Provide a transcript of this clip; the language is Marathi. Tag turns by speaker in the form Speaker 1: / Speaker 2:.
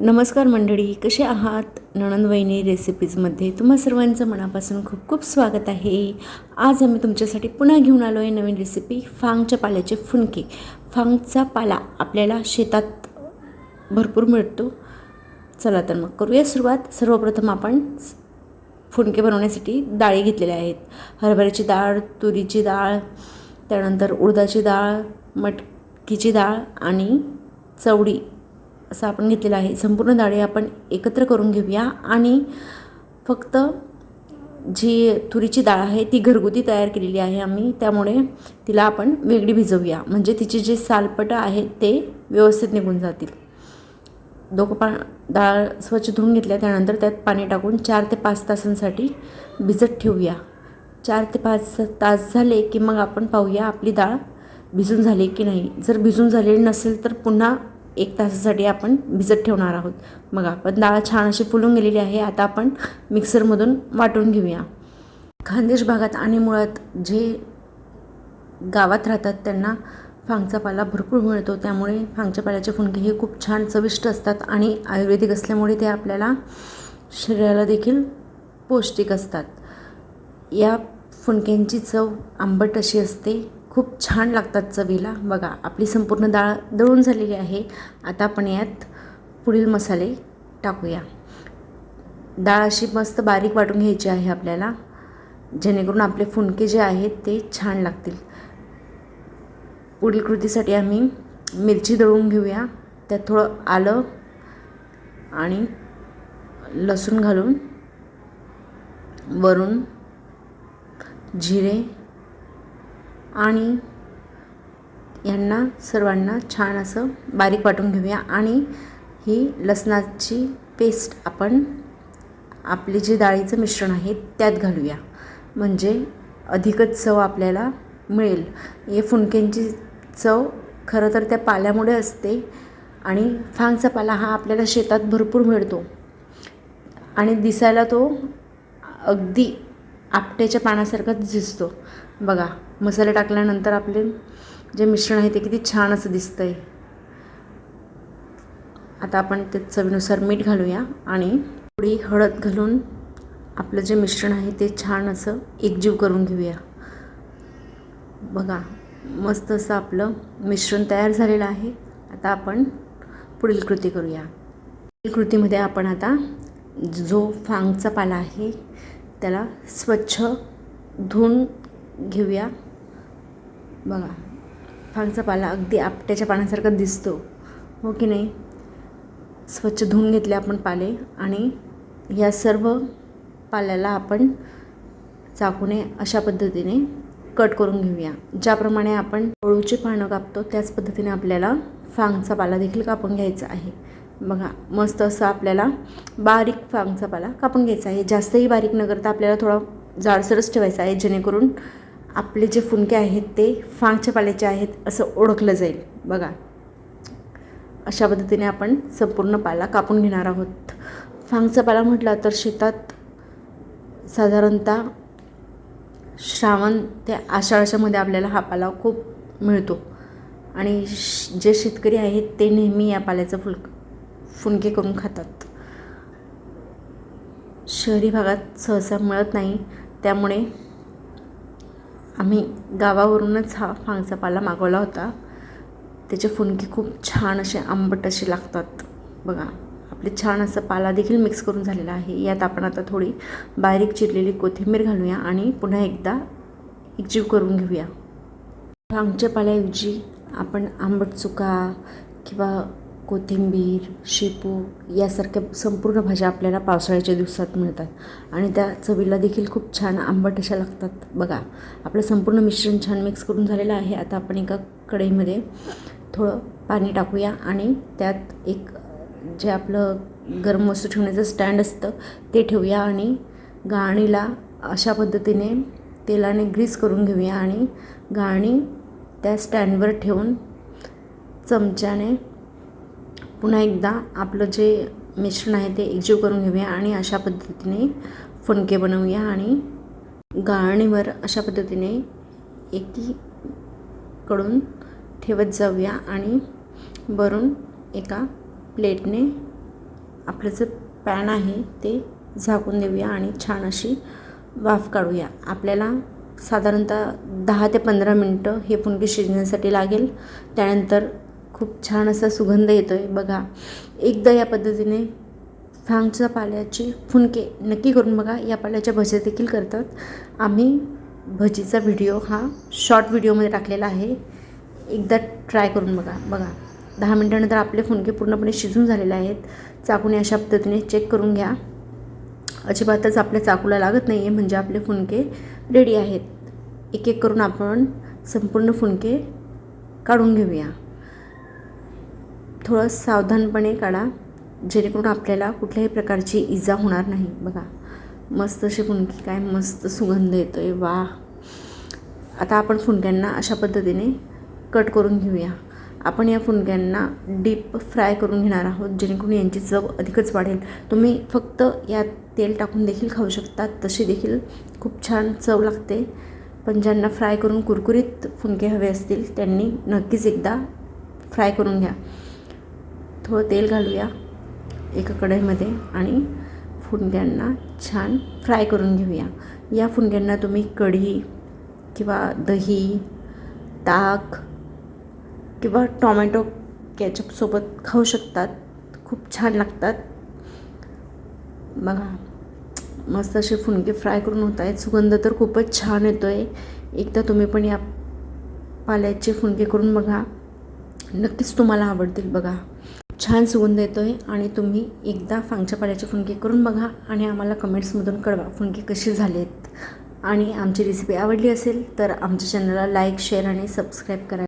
Speaker 1: नमस्कार मंडळी कसे आहात? नणंदवहिनी रेसिपीजमध्ये तुम्हा सर्वांचं मनापासून खूप खूप स्वागत आहे. आज आम्ही तुमच्यासाठी पुन्हा घेऊन आलो आहे नवीन रेसिपी फांगच्या पाल्याचे फुनके. फांगचा पाला आपल्याला शेतात भरपूर मिळतो. चला तर मग करूया सुरुवात. सर्वप्रथम आपण फुनके बनवण्यासाठी डाळी घेतलेल्या आहेत. हरभऱ्याची डाळ तुरीची डाळ त्यानंतर उडदाची डाळ मटकीची डाळ आणि चवडी असं आपण घेतलेलं आहे. संपूर्ण डाळी आपण एकत्र करून घेऊया आणि फक्त जी तुरीची डाळ आहे ती घरगुती तयार केलेली आहे आम्ही. त्यामुळे तिला आपण वेगळी भिजवूया. म्हणजे तिचे जे सालपटं आहेत ते व्यवस्थित निघून जातील. दोघं पा डाळ स्वच्छ धुवून घेतल्या त्यानंतर त्यात पाणी टाकून चार ते पाच तासांसाठी भिजत ठेवूया. चार ते पाच तास झाले की मग आपण पाहूया आपली डाळ भिजून झाली की नाही. जर भिजून झालेली नसेल तर पुन्हा एक तासासाठी आपण भिजत ठेवणार आहोत. मग आपण डाळ छान अशी फुलून गेलेली आहे. आता आपण मिक्सरमधून वाटून घेऊया. खानदेश भागात आणि मुळात जे गावात राहतात त्यांना फांगचा पाला भरपूर मिळतो. त्यामुळे फांगच्या पाल्याचे फुणके हे खूप छान चविष्ट असतात आणि आयुर्वेदिक असल्यामुळे ते आपल्याला शरीराला देखील पौष्टिक असतात. या फुणक्यांची चव आंबट अशी असते. खूप छान लागतात चवीला. बघा आपली संपूर्ण डाळ दळून झालेली आहे. आता आपण यात पुढील मसाले टाकूया. डाळ अशी मस्त बारीक वाटून घ्यायची आहे आपल्याला जेणेकरून आपले फुणके जे आहेत ते छान लागतील. पुढील कृतीसाठी आम्ही मिरची दळून घेऊया. त्यात थोडं आलं आणि लसूण घालून वरून जिरे आणि यांना सर्वांना छान असं बारीक वाटून घेऊया. आणि ही लसणाची पेस्ट आपण आपले जे डाळीचं मिश्रण आहे त्यात घालूया. म्हणजे अधिकच चव आपल्याला मिळेल. हे फुनक्यांची चव खरं तर त्या पाल्यामुळे असते आणि फांगचा पाला हा आपल्याला शेतात भरपूर मिळतो. आणि दिसायला तो अगदी आपट्याच्या पानासारखाच दिसतो. बघा मसाले टाकल्यानंतर आपले जे मिश्रण आहे ते किती छान असं दिसतं आहे आता आपण ते चवीनुसार मीठ घालूया आणि थोडी हळद घालून आपलं जे मिश्रण आहे ते छान असं एकजीव करून घेऊया. बघा मस्त असं आपलं मिश्रण तयार झालेलं आहे. आता आपण पुढील कृती करूया. पुढील कृतीमध्ये आपण आता जो फांगचा पाला आहे त्याला स्वच्छ धुवून घेऊया. बघा फांगचा पाला अगदी आपट्याच्या पाण्यासारखा दिसतो. हो की नाही? स्वच्छ धुवून घेतले आपण पाले आणि या सर्व पाल्याला आपण चाकूने अशा पद्धतीने कट करून घेऊया. ज्याप्रमाणे आपण अळूची पानं कापतो त्याच पद्धतीने आपल्याला फांगचा पाला देखील कापून घ्यायचा आहे. बघा मस्त असं आपल्याला बारीक फांगचा पाला कापून घ्यायचा आहे. जास्तही बारीक न करता आपल्याला थोडा जाडसरच ठेवायचा आहे जेणेकरून आपले जे फुनके आहेत ते फांगच्या पाल्याचे आहेत असं ओळखलं जाईल. बघा अशा पद्धतीने आपण संपूर्ण पाला कापून घेणार आहोत. फांगचा पाला म्हटला तर शेतात साधारणतः श्रावण ते आषाढाच्यामध्ये आपल्याला हा पाला खूप मिळतो. आणि जे शेतकरी आहेत ते नेहमी या पाल्याचं फुल फुनके करून खातात. शहरी भागात सहसा मिळत नाही. त्यामुळे आम्ही गावावरूनच हा फांगचा पाला मागवला होता. त्याचे फुनके खूप छान असे आंबट असे लागतात. बघा आपले छान असं पाला देखील मिक्स करून झालेला आहे. यात आपण आता थोडी बारीक चिरलेली कोथिंबीर घालूया आणि पुन्हा एकदा एकजीव करून घेऊया. फांगच्या पाल्याऐवजी आपण आंबट चुका किंवा कोथिंबीर शेपू यासारख्या संपूर्ण भाज्या आपल्याला पावसाळ्याच्या दिवसात मिळतात. आणि त्या चवीला देखील खूप छान आंबट अशा लागतात. बघा आपलं संपूर्ण मिश्रण छान मिक्स करून झालेलं आहे. आता आपण एका कढईमध्ये थोडं पाणी टाकूया आणि त्यात एक जे आपलं गरम वस्तू ठेवण्याचं स्टँड असतं ते ठेवूया आणि गाळणीला अशा पद्धतीने तेलाने ग्रीस करून घेऊया आणि गाळणी त्या स्टँडवर ठेवून चमच्याने पुन्हा एकदा आपलं जे मिश्रण आहे ते एकजीव करून घेऊया आणि अशा पद्धतीने फुनके बनवूया आणि गाळणीवर अशा पद्धतीने एकीकडून ठेवत जाऊया आणि भरून एका प्लेटने आपलं जे पॅन आहे ते झाकून देऊया आणि छान अशी वाफ काढूया. आपल्याला साधारणतः दहा ते पंधरा मिनटं हे फुनके शिजण्यासाठी लागेल. त्यानंतर खूप छान असा सुगंध येतो आहे बघा एकदा या पद्धतीने फांगच्या पाल्याची फुनके नक्की करून बघा. या पाल्याच्या भज्या देखील करतात. आम्ही भजीचा व्हिडिओ हा शॉर्ट व्हिडिओमध्ये टाकलेला आहे. एकदा ट्राय करून बघा. बघा दहा मिनटानंतर आपले फुनके पूर्णपणे शिजून झालेले आहेत. चाकूने अशा पद्धतीने चेक करून घ्या. अजिबातच आपल्या चाकूला लागत नाही आहे म्हणजे आपले फुनके रेडी आहेत. एक एक करून आपण संपूर्ण फुनके काढून घेऊया. थोडं सावधानपणे काढा जेणेकरून आपल्याला कुठल्याही प्रकारची इजा होणार नाही. बघा मस्त असे फुनके काय मस्त सुगंध येतो आहे वा आता आपण फुणक्यांना अशा पद्धतीने कट करून घेऊया. आपण या फुणक्यांना डीप फ्राय करून घेणार आहोत जेणेकरून यांची चव अधिकच वाढेल. तुम्ही फक्त यात तेल टाकून देखील खाऊ शकता. तशी देखील खूप छान चव लागते. पण ज्यांना फ्राय करून कुरकुरीत फुणके हवे असतील त्यांनी नक्कीच एकदा फ्राय करून घ्या. थोडं तेल घालूया एका कढईमध्ये आणि फुंड्यांना छान फ्राय करून घेऊया. या फुंड्यांना तुम्ही कढी किंवा दही ताक किंवा टॉमॅटो कॅचअपसोबत खाऊ शकतात. खूप छान लागतात. बघा मस्त असे फुणके फ्राय करून होत आहेत. सुगंध तर खूपच छान येतो आहे एकदा तुम्ही पण या पाल्याचे फुणके करून बघा. नक्कीच तुम्हाला आवडतील बघा. छान सुगंध येतो आहे आणि तुम्ही एकदा फांगच्या पाल्याचे फुणके करून बघा आणि आम्हाला कमेंट्समधून कळवा फुनके कसे झालेत. आणि आमची रेसिपी आवडली असेल तर आमच्या चॅनलला लाईक शेअर आणि सबस्क्राईब करा.